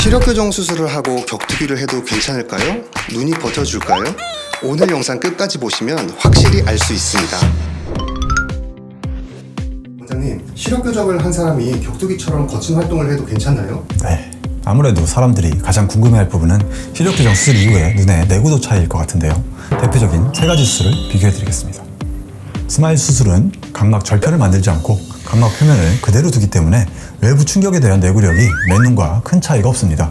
시력 교정 수술을 하고 격투기를 해도 괜찮을까요? 눈이 버텨줄까요? 오늘 영상 끝까지 보시면 확실히 알 수 있습니다. 원장님, 시력 교정을 한 사람이 격투기처럼 거친 활동을 해도 괜찮나요? 네. 아무래도 사람들이 가장 궁금해할 부분은 시력 교정 수술 이후에 눈의 내구도 차이일 것 같은데요. 대표적인 세 가지 수술을 비교해드리겠습니다. 스마일 수술은 각막 절편을 만들지 않고 각막 표면을 그대로 두기 때문에 외부 충격에 대한 내구력이 맨눈과 큰 차이가 없습니다.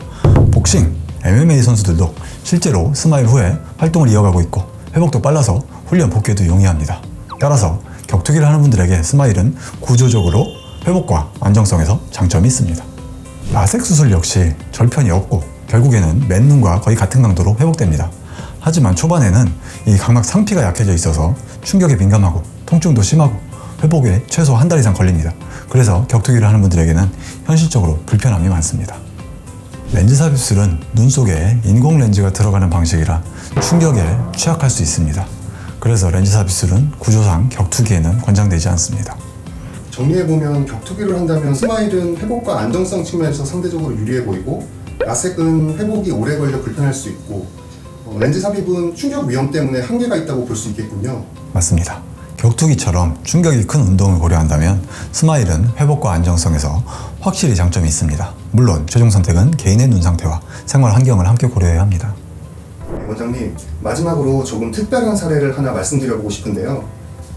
복싱, MMA 선수들도 실제로 스마일 후에 활동을 이어가고 있고 회복도 빨라서 훈련 복귀에도 용이합니다. 따라서 격투기를 하는 분들에게 스마일은 구조적으로 회복과 안정성에서 장점이 있습니다. 라섹 수술 역시 절편이 없고 결국에는 맨눈과 거의 같은 강도로 회복됩니다. 하지만 초반에는 이 각막 상피가 약해져 있어서 충격에 민감하고 통증도 심하고 회복에 최소 한 달 이상 걸립니다. 그래서 격투기를 하는 분들에게는 현실적으로 불편함이 많습니다. 렌즈 삽입술은 눈 속에 인공 렌즈가 들어가는 방식이라 충격에 취약할 수 있습니다. 그래서 렌즈 삽입술은 구조상 격투기에는 권장되지 않습니다. 정리해보면 격투기를 한다면 스마일은 회복과 안정성 측면에서 상대적으로 유리해 보이고 라섹은 회복이 오래 걸려 불편할 수 있고 어, 렌즈 삽입은 충격 위험 때문에 한계가 있다고 볼 수 있겠군요. 맞습니다. 격투기처럼 충격이 큰 운동을 고려한다면 스마일은 회복과 안정성에서 확실히 장점이 있습니다. 물론 최종 선택은 개인의 눈 상태와 생활 환경을 함께 고려해야 합니다. 네, 원장님 마지막으로 조금 특별한 사례를 하나 말씀드려보고 싶은데요.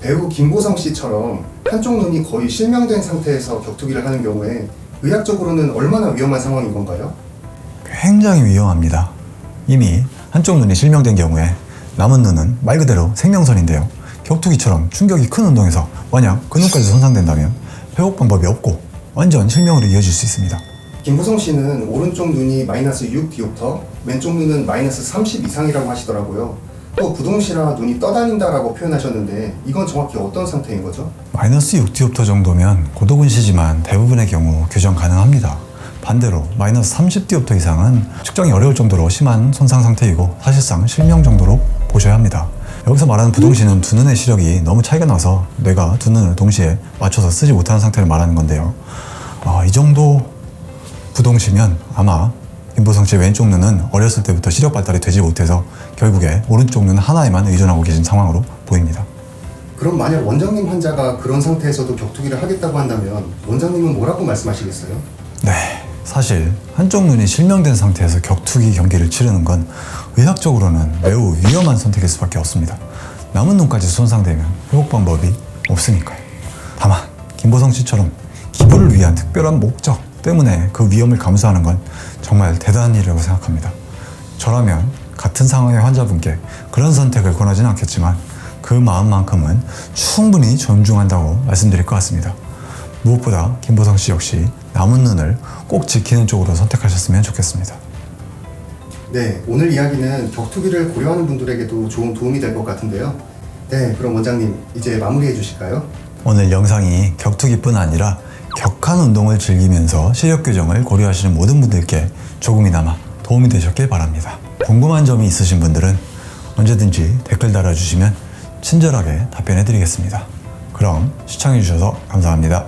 배우 김보성 씨처럼 한쪽 눈이 거의 실명된 상태에서 격투기를 하는 경우에 의학적으로는 얼마나 위험한 상황인 건가요? 굉장히 위험합니다. 이미 한쪽 눈이 실명된 경우에 남은 눈은 말 그대로 생명선인데요. 격투기처럼 충격이 큰 운동에서 만약 그 눈까지 손상된다면 회복 방법이 없고 완전 실명으로 이어질 수 있습니다. 김보성 씨는 오른쪽 눈이 마이너스 6 디옵터, 왼쪽 눈은 마이너스 30 이상이라고 하시더라고요. 또 부동시라 눈이 떠다닌다라고 표현하셨는데 이건 정확히 어떤 상태인 거죠? 마이너스 6 디옵터 정도면 고도근시지만 대부분의 경우 교정 가능합니다. 반대로 마이너스 30 디옵터 이상은 측정이 어려울 정도로 심한 손상 상태이고 사실상 실명 정도로 보셔야 합니다. 여기서 말하는 부동시는 두 눈의 시력이 너무 차이가 나서 뇌가 두 눈을 동시에 맞춰서 쓰지 못하는 상태를 말하는 건데요. 아, 이 정도 부동시면 아마 김보성 씨의 왼쪽 눈은 어렸을 때부터 시력 발달이 되지 못해서 결국에 오른쪽 눈 하나에만 의존하고 계신 상황으로 보입니다. 그럼 만약 원장님 환자가 그런 상태에서도 격투기를 하겠다고 한다면 원장님은 뭐라고 말씀하시겠어요? 네. 사실 한쪽 눈이 실명된 상태에서 격투기 경기를 치르는 건 의학적으로는 매우 위험한 선택일 수밖에 없습니다. 남은 눈까지 손상되면 회복 방법이 없으니까요. 다만 김보성 씨처럼 기부를 위한 특별한 목적 때문에 그 위험을 감수하는 건 정말 대단한 일이라고 생각합니다. 저라면 같은 상황의 환자분께 그런 선택을 권하지는 않겠지만 그 마음만큼은 충분히 존중한다고 말씀드릴 것 같습니다. 무엇보다 김보성 씨 역시 남은 눈을 꼭 지키는 쪽으로 선택하셨으면 좋겠습니다. 네, 오늘 이야기는 격투기를 고려하는 분들에게도 좋은 도움이 될 것 같은데요. 네, 그럼 원장님 이제 마무리해 주실까요? 오늘 영상이 격투기뿐 아니라 격한 운동을 즐기면서 시력 교정을 고려하시는 모든 분들께 조금이나마 도움이 되셨길 바랍니다. 궁금한 점이 있으신 분들은 언제든지 댓글 달아주시면 친절하게 답변해 드리겠습니다. 그럼 시청해 주셔서 감사합니다.